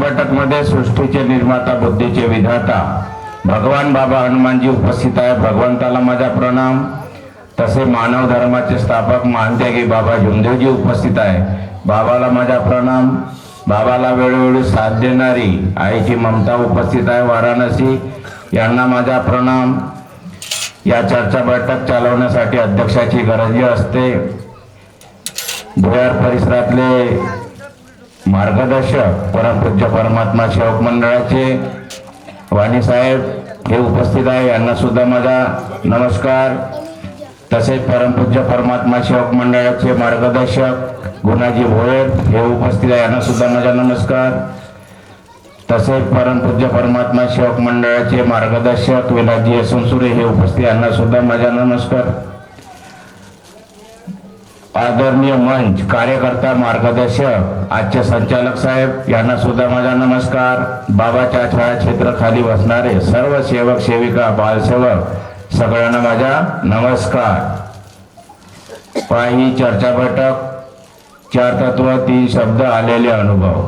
बैठकमध्ये सृष्टीचे निर्माता बुद्धीचे विधाता. भगवान बाबा हनुमानजी उपस्थित आहे भगवंताला माझा प्रणाम. तसे मानव धर्माचे स्थापक मानत्यागी बाबा झुमदेवजी उपस्थित आहे बाबाला माझा प्रणाम. बाबाला वेळोवेळी साथ देणारी आईची ममता उपस्थित आहे. वाराणसी यांना माझा प्रणाम. या चर्चा बैठक चालवण्यासाठी अध्यक्षाची गरज असते. भुयार परिसरातले मार्गदर्शक परमपूज्य परमात्मा सेवक मंडळाचे वाणी साहेब हे उपस्थित आहे. यांना सुद्धा माझा नमस्कार. तसेच परमपूज्य परमात्मा सेवक मंडळाचे मार्गदर्शक गुणाजी भोयर हे उपस्थित आहे. यांना सुद्धा माझा नमस्कार. तसेच परमपूज्य परमात्मा सेवक मंडळाचे मार्गदर्शक विलाजी संसुरे हे उपस्थित यांना सुद्धा माझा नमस्कार. आदरणीय मंच कार्यकर्ता मार्गदर्शक आजचे संचालक साहेब यांना सुद्धा माझा नमस्कार. बाबाच्या छायाक्षेत्र खाली बसणारे सर्व सेवक सेविका बालसेवक सगळ्यांना माझा नमस्कार. पायी चर्चा बैठक चार तत्व तीन शब्द आलेले अनुभव.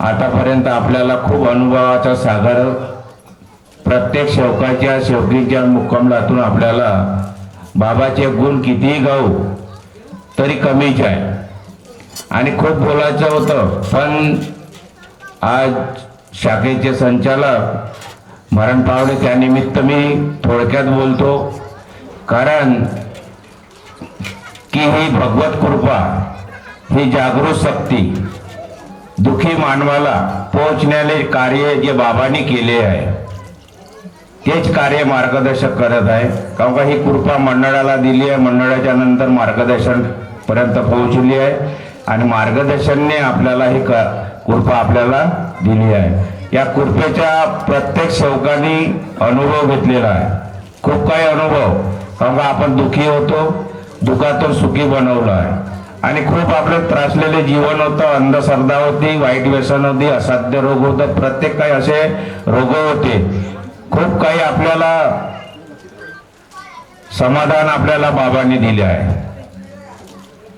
आतापर्यंत आपल्याला खूप अनुभवाचा सागर प्रत्येक शेवकाच्या शेवकीच्या मुक्कमलातून आपल्याला बाबाचे गुण कितीही गाऊ तरी कमीच आहे. आणि खूप बोलायचं होतं पण आज शाखेचे संचालक मरण पावले त्यानिमित्त मी थोडक्यात बोलतो कारण की ही भगवत कृपा ही जागृत शक्ती दुखी मानवाला पोहोचण्याले कार्य जे बाबांनी केले आहे. तेच कार्य मार्गदर्शक करत आहे. कारण का ही कृपा मंडळाला दिली आहे. मंडळाच्या नंतर मार्गदर्शन पर्यंत पोहोचली आहे. आणि मार्गदर्शनने आपल्याला ही कृपा आपल्याला दिली आहे. या कृपेच्या प्रत्येक सेवकांनी अनुभव घेतलेला आहे. खूप काही अनुभव. कारण का आपण दुखी होतो. दुखातून सुखी बनवलं आहे. आणि खूप आपलं त्रासलेले जीवन होतं. अंधश्रद्धा होती वाईट व्यसन होती असाध्य रोग होतं. प्रत्येक काही असे रोग होते. खूप काही आपल्याला समाधान आपल्याला बाबांनी दिले आहे.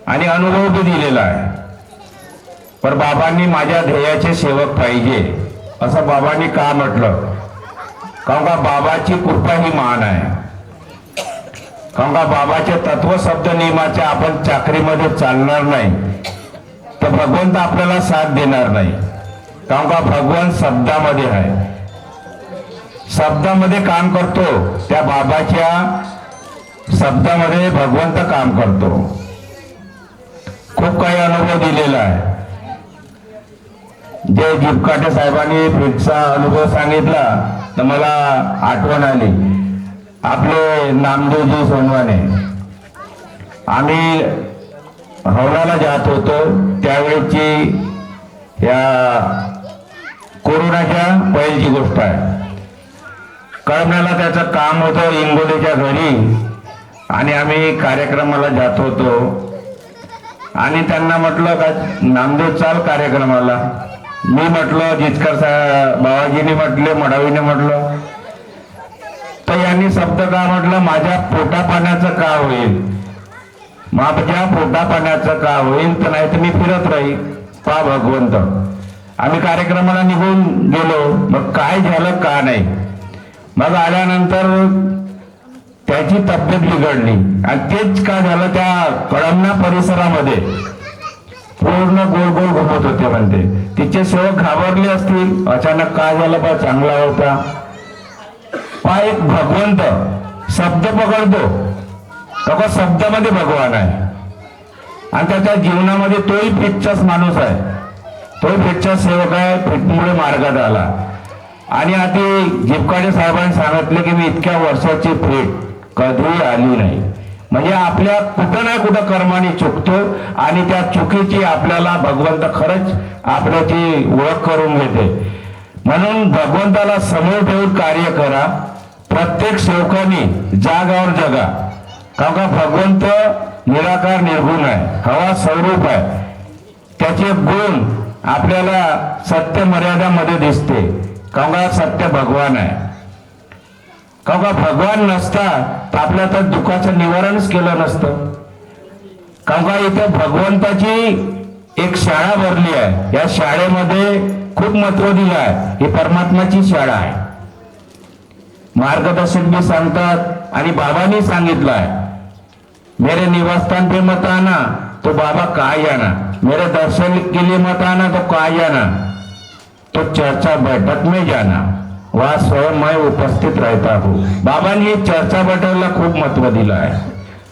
आणि अनुभव बी दिलेला आहे. पण बाबांनी माझ्या ध्येयाचे सेवक पाहिजे असं बाबांनी का म्हटलं? कारण का बाबाची कृपा ही मान आहे? कारण का बाबाचे तत्व शब्द नियमाचे आपण चाकरीमध्ये चालणार नाही? तर भगवंत आपल्याला साथ देणार नाही. कारण का भगवान शब्दामध्ये आहे? शब्दामध्ये काम करतो त्या बाबाच्या शब्दामध्ये भगवंत काम करतो. खूप काही अनुभव दिलेला आहे. जे जिपकाटे साहेबांनी फिटचा अनुभव सांगितला तर मला आठवण आली. आपले नामदेवजी सोनवाने. आम्ही हवनाला जात होतो त्यावेळेची या कोरोनाच्या पहिलीची गोष्ट आहे. कळमण्याला त्याचं काम होतं इंगोलीच्या घरी. आणि आम्ही कार्यक्रमाला जात होतो. आणि त्यांना म्हटलं का नामदेव चाल कार्यक्रमाला. मी म्हटलं जिचकर सा बाबाजीने म्हटले मडावीने म्हटलं. तर यांनी शब्द का म्हटलं माझ्या पोटा पाण्याचं का होईल? माझ्या पोटा पाण्याचं का होईल? तर नाही तर मी फिरत राहील. पा भगवंत. आम्ही कार्यक्रमाला निघून गेलो. मग काय झालं का नाही? मग आल्यानंतर त्याची तब्येत बिघडली. आणि तेच का झालं त्या कळमना परिसरामध्ये. पूर्ण गोल गोल घुमत होते म्हणते. तिचे सेवक घाबरले असतील. अचानक काय झालं बा? चांगला होता. पा एक भगवंत. शब्द पकडतो. तो शब्दामध्ये भगवान आहे. आणि त्याच्या जीवनामध्ये तोही फिटचाच माणूस आहे. तोही फिटचा सेवक आहे. फिटमुळे मार्गात आला. आणि आधी जिपकाडे साहेबांनी सांगितले की मी इतक्या वर्षाची फिट कधी आली नाही. म्हणजे आपल्या कुठं ना कुठं कर्माने चुकतो आणि त्या चुकीची आपल्याला भगवंत खरंच आपल्याची ओळख करून घेते म्हणून भगवंताला समोर ठेवून कार्य करा. प्रत्येक सेवकांनी जागावर जगा. कारण का भगवंत निराकार निर्गुण आहे. हवा स्वरूप आहे. त्याचे गुण आपल्याला सत्य मर्यादामध्ये दिसते. का सत्य भगवान आहे. कारण का भगवान नसता तर आपल्या तर दुःखाचं निवारणच केलं नसतं. कारण का इथे भगवंताची एक शाळा भरली आहे. या शाळेमध्ये खूप महत्त्व दिलं आहे. ही परमात्माची शाळा आहे. मार्गदर्शक बी सांगतात आणि बाबांनी सांगितलं आहे. मेरे निवासस्थान पे मत आना तो बाबा काय जाना? मेरे दर्शन के लिए मत आना तो काय जाना? तो चर्चा बैठक में जाना। वहा स्वयं मैं उपस्थित रहता हूँ। बाबा ने चर्चा बैठकला खूप महत्त्व दिलं आहे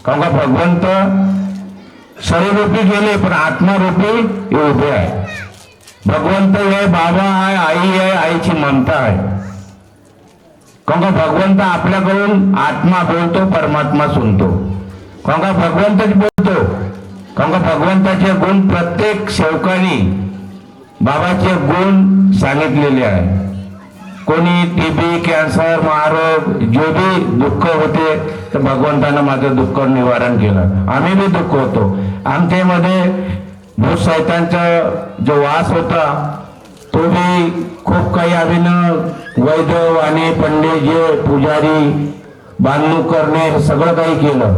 कारण का भगवंत शरीररूपी गेले पण आत्मारूपी उभे आहे भगवंत हे बाबा आहे आई आहे आईची ममता आहे कारण का भगवंत आपल्याकडून आत्मा बोलतो परमात्मा सुनतो। कारण का भगवंतच बोलतो। कारण का भगवंताचे गुण प्रत्येक सेवकानी बाबाचे गुण सांगितलेले आहे. कोणी टीबी कॅन्सर महारोग जो बी दुःख होते तर भगवंतानं माझं दुःख निवारण केलं. आम्ही बी दुःख होतो. आमच्यामध्ये भूत सैतांचा जो वास होता तो बी खूप काही आम्ही वैद्य आणि पंडित जे पुजारी बांधणूक करणे हे सगळं काही केलं.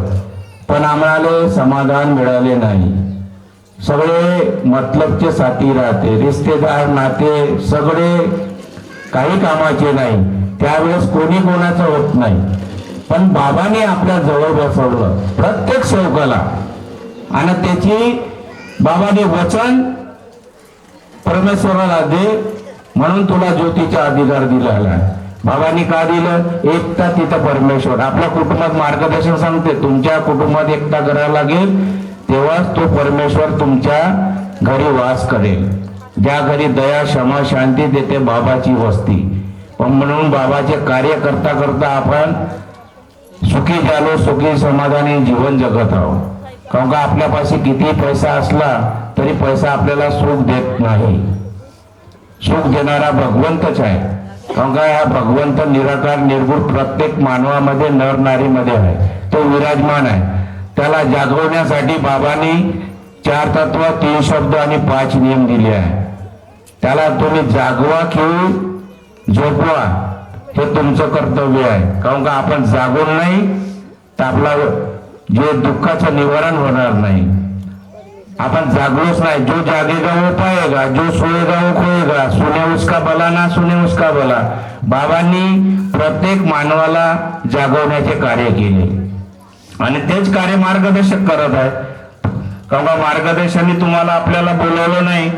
पण आम्हाला समाधान मिळाले नाही. सगळे मतलबचे साथी राहते रिश्तेदार नाते सगळे काही कामाचे नाही. त्यावेळेस कोणी कोणाचं होत नाही. पण बाबाने आपल्या जवळ बसवलं प्रत्येक सेवकाला आणि त्याची बाबाने वचन परमेश्वराला दे म्हणून तुला ज्योतीचा अधिकार दिलेला आहे. बाबांनी का दिलं? एकता तिथं परमेश्वर. आपल्या कुटुंबात मार्गदर्शन सांगते तुमच्या कुटुंबात एकता करायला लागेल. तेव्हाच तो परमेश्वर तुमच्या घरी वास करेल. ज्या घरी दया क्षमा शांती देते बाबाची वस्ती. पण म्हणून बाबाचे कार्य करता करता आपण सुखी झालो सुखी समाधानी जीवन जगत आहोत. कारण का आपल्यापाशी किती पैसा असला तरी पैसा आपल्याला सुख देत नाही. सुख देणारा भगवंतच आहे. कारण का हा भगवंत निराकार निर्गुण प्रत्येक मानवामध्ये नर नारीमध्ये आहे. तो विराजमान आहे. त्याला जागवण्यासाठी बाबांनी चार तत्व तीन शब्द आणि पाच नियम दिले आहे त्याला तुम्ही जागवा की झोपवा हे तुमचं कर्तव्य आहे. कारण का आपण जागून नाही तर आपला जे दुःखाचं निवारण होणार नाही. आपण जागलोच नाही. जो जागेगा वो पाएगा जो सोयेगा वो खोयेगा सुने उसका बला ना सुने उसका भला बाबांनी प्रत्येक मानवाला जागवण्याचे कार्य केले. आणि तेच कार्य मार्गदर्शक करत आहे. का मार्गदर्शनी तुम्हाला आपल्याला बोलवलं नाही.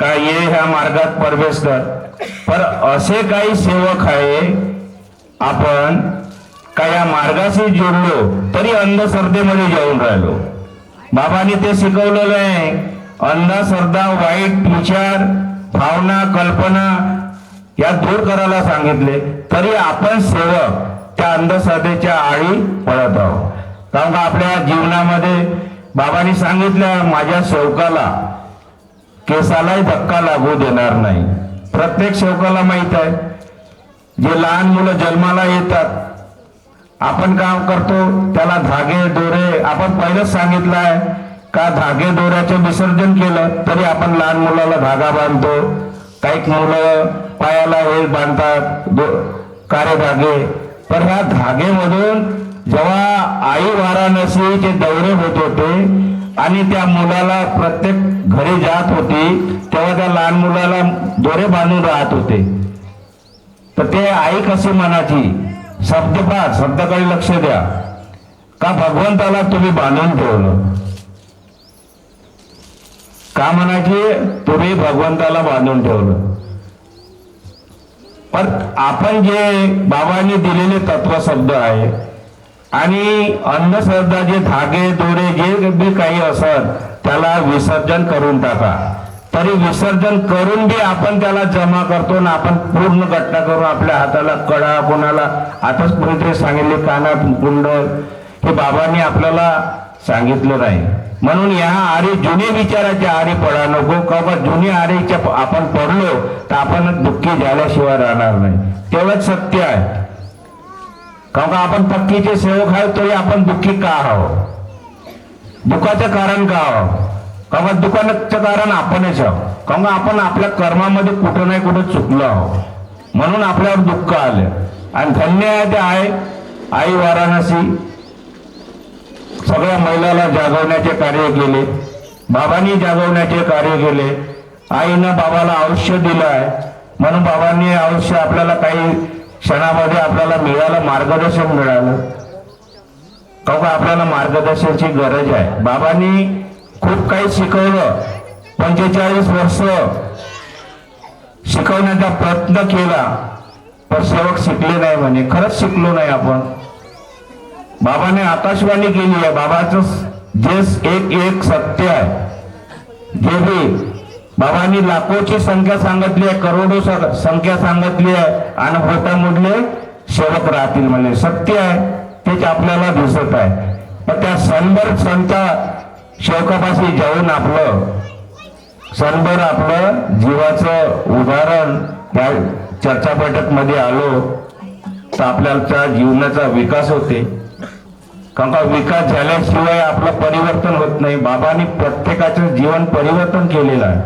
का ये ह्या मार्गात प्रवेश कर. पर असे काही सेवक आहे आपण का या मार्गाशी जोडलो तरी अंधश्रद्धेमध्ये जाऊन राहिलो. बाबांनी ते शिकवलेलं आहे. अंधश्रद्धा वाईट विचार भावना कल्पना या दूर करायला सांगितले. तरी आपण सेवक. त्या अंधश्रद्धेच्या आळी पडत आहोत. कारण का आपल्या जीवनामध्ये बाबांनी सांगितलं माझ्या शौकाला केसालाही धक्का लागू देणार नाही. प्रत्येक शौकाला माहीत आहे. जे लहान मुलं जन्माला येतात आपण काम करतो त्याला धागे दोरे आपण पहिलंच सांगितलं आहे का धागे दोऱ्याचं विसर्जन केलं तरी आपण लहान मुलाला धागा बांधतो. काही मुलं पायाला हे बांधतात दो कारे धागे पण ह्या धागेमधून जेव्हा आई वाराणसीचे दौरे होत होते आणि त्या मुलाला प्रत्येक घरी जात होती तेव्हा त्या लहान मुलाला दोरे बांधून राहत होते. तर ते आई कशी म्हणायची शब्द पहा शब्दाकडे लक्ष द्या. का भगवंताला तुम्ही बांधून ठेवलं? का म्हणायची तुम्ही भगवंताला बांधून ठेवलं? पण आपण जे बाबांनी दिलेले तत्व शब्द आहे आणि अंधश्रद्धा जे धागे दोरे जे बी काही असत त्याला विसर्जन करून टाका. तरी विसर्जन करून बी आपण त्याला जमा करतो ना आपण पूर्ण घटना करून आपल्या हाताला कडा कोणाला आताच कोणीतरी सांगितले काना कुंड हे बाबांनी आपल्याला सांगितलं नाही. म्हणून या आरी जुने विचाराच्या आरी पडा नको. का जुने आरीच्या आपण पडलो तर आपण दुःखी झाल्याशिवाय राहणार नाही. तेवढंच सत्य आहे. का आपण पक्कीचे सेवक आहे तरी आपण दुःखी का आहोत? दुःखाचं कारण का आहोत? का दुकानाचं कारण आपणच आहोत? का आपण आपल्या कर्मामध्ये कुठं नाही कुठं चुकलो आहोत? म्हणून आपल्यावर दुःख आलं. आणि धन्य आहे ते आहे आई वाराणसी. सगळ्या महिलाला जागवण्याचे कार्य केले. बाबांनी जागवण्याचे कार्य केले. आईनं बाबाला आयुष्य दिलं आहे म्हणून बाबांनी आयुष्य आपल्याला काही क्षणामध्ये आपल्याला मिळालं मार्गदर्शन मिळालं. का आपल्याला मार्गदर्शनाची गरज आहे? बाबांनी खूप काही शिकवलं. पंचेचाळीस वर्ष शिकवण्याचा प्रयत्न केला. पण सेवक शिकले नाही म्हणे. खरंच शिकलो नाही आपण. बाबाने आकाशवाणी केली आहे. बाबाचं जे एक एक सत्य आहे. जे बी बाबांनी लाखोची संख्या सांगितली आहे करोडो संख्या सांगितली आहे आणि होतामधले सेवक राहतील म्हणजे सत्य आहे तेच आपल्याला दिसत आहे. पण त्या सणभर संता सेवकापाशी जाऊन आपलं सणभर आपलं जीवाचं उदाहरण त्या चर्चा बैठकमध्ये आलो तर आपल्याच्या जीवनाचा विकास होते. कारण का विकास झाल्याशिवाय आपलं परिवर्तन होत नाही. बाबांनी प्रत्येकाचं जीवन परिवर्तन केलेलं आहे.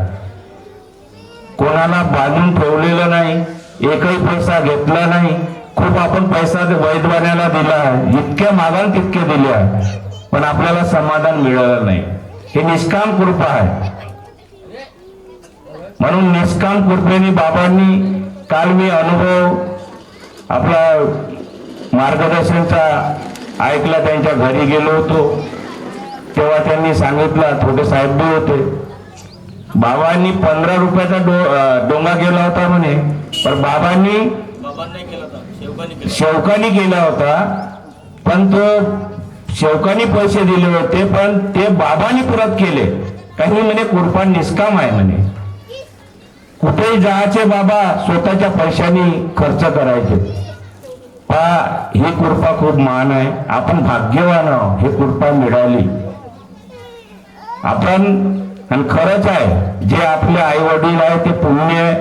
कोणाला बांधून ठेवलेलं नाही एकही पैसा घेतला नाही. खूप आपण पैसा वैद्वान्याला दिला आहे. जितक्या मागाल तितके दिले आहे. पण आपल्याला समाधान मिळालं नाही. हे निष्काम कृपा आहे. म्हणून निष्काम कृपेने बाबांनी काल मी अनुभव आपला मार्गदर्शनचा ऐकला त्यांच्या घरी गेलो होतो. तेव्हा त्यांनी सांगितलं थोडे साहेब बी होते. बाबांनी पंधरा रुपयाचा डो डोंगा गेला होता म्हणे. पण बाबांनी केला केला शेवकानी केला होता. पण तो शेवकानी पैसे दिले होते पण ते बाबांनी परत केले. काही म्हणे कुरपान निष्काम आहे म्हणे. कुठेही जायचे बाबा स्वतःच्या पैशानी खर्च करायचे. पा ही कृपा खूप महान आहे. आपण भाग्यवान आहोत. ही कृपा मिळाली. आपण आणि खरंच आहे जे आपले आई वडील आहे ते पुण्य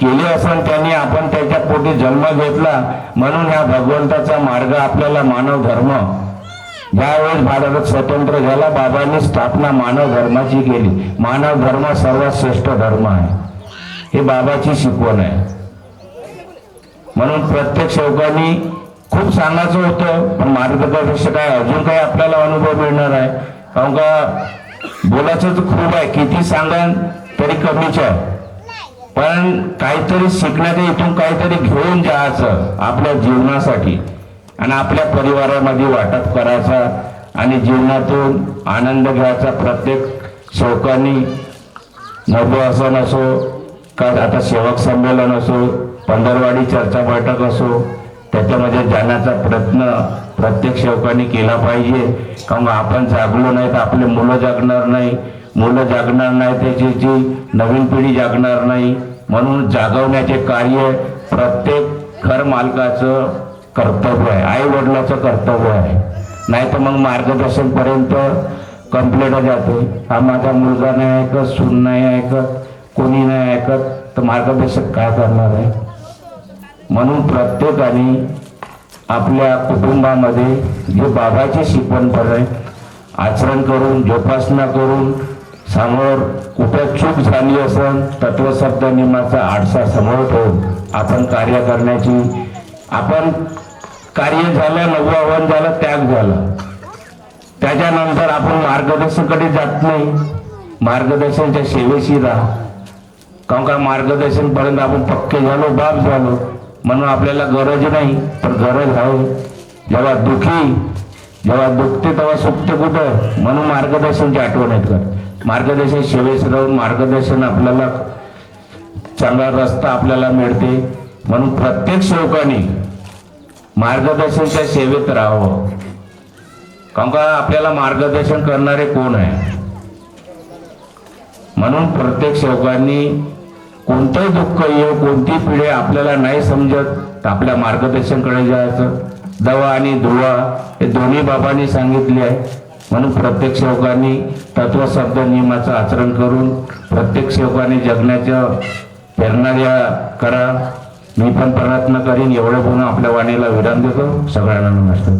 केले असून त्यांनी आपण त्याच्या पोटी जन्म घेतला. म्हणून ह्या भगवंताचा मार्ग आपल्याला मानव धर्म. ज्यावेळेस भारत स्वतंत्र झाला. बाबांनी स्थापना मानव धर्माची केली. मानव धर्म सर्वात श्रेष्ठ धर्म आहे. हे बाबाची शिकवण आहे. म्हणून प्रत्येक सेवकांनी खूप सांगायचं होतं पण मार्गदर्शक आहे. अजून काही आपल्याला अनुभव मिळणार आहे. कारण का बोलायचं तर खूप आहे. किती सांगाल तरी कमीच आहे. पण काहीतरी शिकण्याचं इथून काहीतरी घेऊन जायचं आपल्या जीवनासाठी. आणि आपल्या परिवारामध्ये वाटप करायचा आणि जीवनातून आनंद घ्यायचा प्रत्येक सेवकांनी नवआसन असो का आता सेवक संमेलन असो पंधरवाडी चर्चा बैठक असो त्याच्यामध्ये जाण्याचा प्रयत्न प्रत्येक सेवकांनी केला पाहिजे. कारण आपण जागलो नाही तर आपले मुलं जागणार नाही. मुलं जागणार नाही त्याची जी नवीन पिढी जागणार नाही. म्हणून जागवण्याचे कार्य प्रत्येक घर मालकाचं कर्तव्य आहे. आई वडिलाचं कर्तव्य आहे. नाही तर मग मार्गदर्शनपर्यंत कंप्लेंट जाते. हा माझा मुलगा नाही ऐकत सून नाही ऐकत कोणी नाही ऐकत तर मार्गदर्शक काय करणार आहे? म्हणून प्रत्येकाने आपल्या कुटुंबामध्ये जे बाबाची शिकवण आहे आचरण करून जोपासना करून समोर कुठं चूक झाली असेल तत्वशब्द नियमाचा आडसा समोर ठेवून आपण कार्य करण्याची आपण कार्य झालं नववावन झालं त्याग झाला. त्याच्यानंतर आपण मार्गदर्शकडे जात नाही. मार्गदर्शनच्या सेवेशी राहा. काहून का मार्गदर्शनपर्यंत आपण पक्के झालो बाप झालो. म्हणून आपल्याला गरज नाही तर गरज आहे. जेव्हा दुखी जेव्हा दुखते तेव्हा सुखते कुठं? म्हणून मार्गदर्शनची आठवण येत कर मार्गदर्शन सेवेस राहून मार्गदर्शन आपल्याला चांगला रस्ता आपल्याला मिळते. म्हणून प्रत्येक सेवकाने मार्गदर्शनच्या सेवेत राहावं. कारण का आपल्याला मार्गदर्शन करणारे कोण आहे? म्हणून प्रत्येक सेवकांनी कोणतंही दुःख येऊ कोणती पिढी आपल्याला नाही समजत तर आपल्या मार्गदर्शनकडे जायचं. दवा आणि दुवा हे दोन्ही बाबांनी सांगितले आहे. म्हणून प्रत्येक सेवकांनी तत्वशब्द नियमाचं आचरण करून प्रत्येक सेवकाने जगण्याच्या प्रेरणा द्या करा. मी पण प्रयत्न करीन एवढं बोलून आपल्या वाणीला विराम देतो. सगळ्यांना नमस्कार.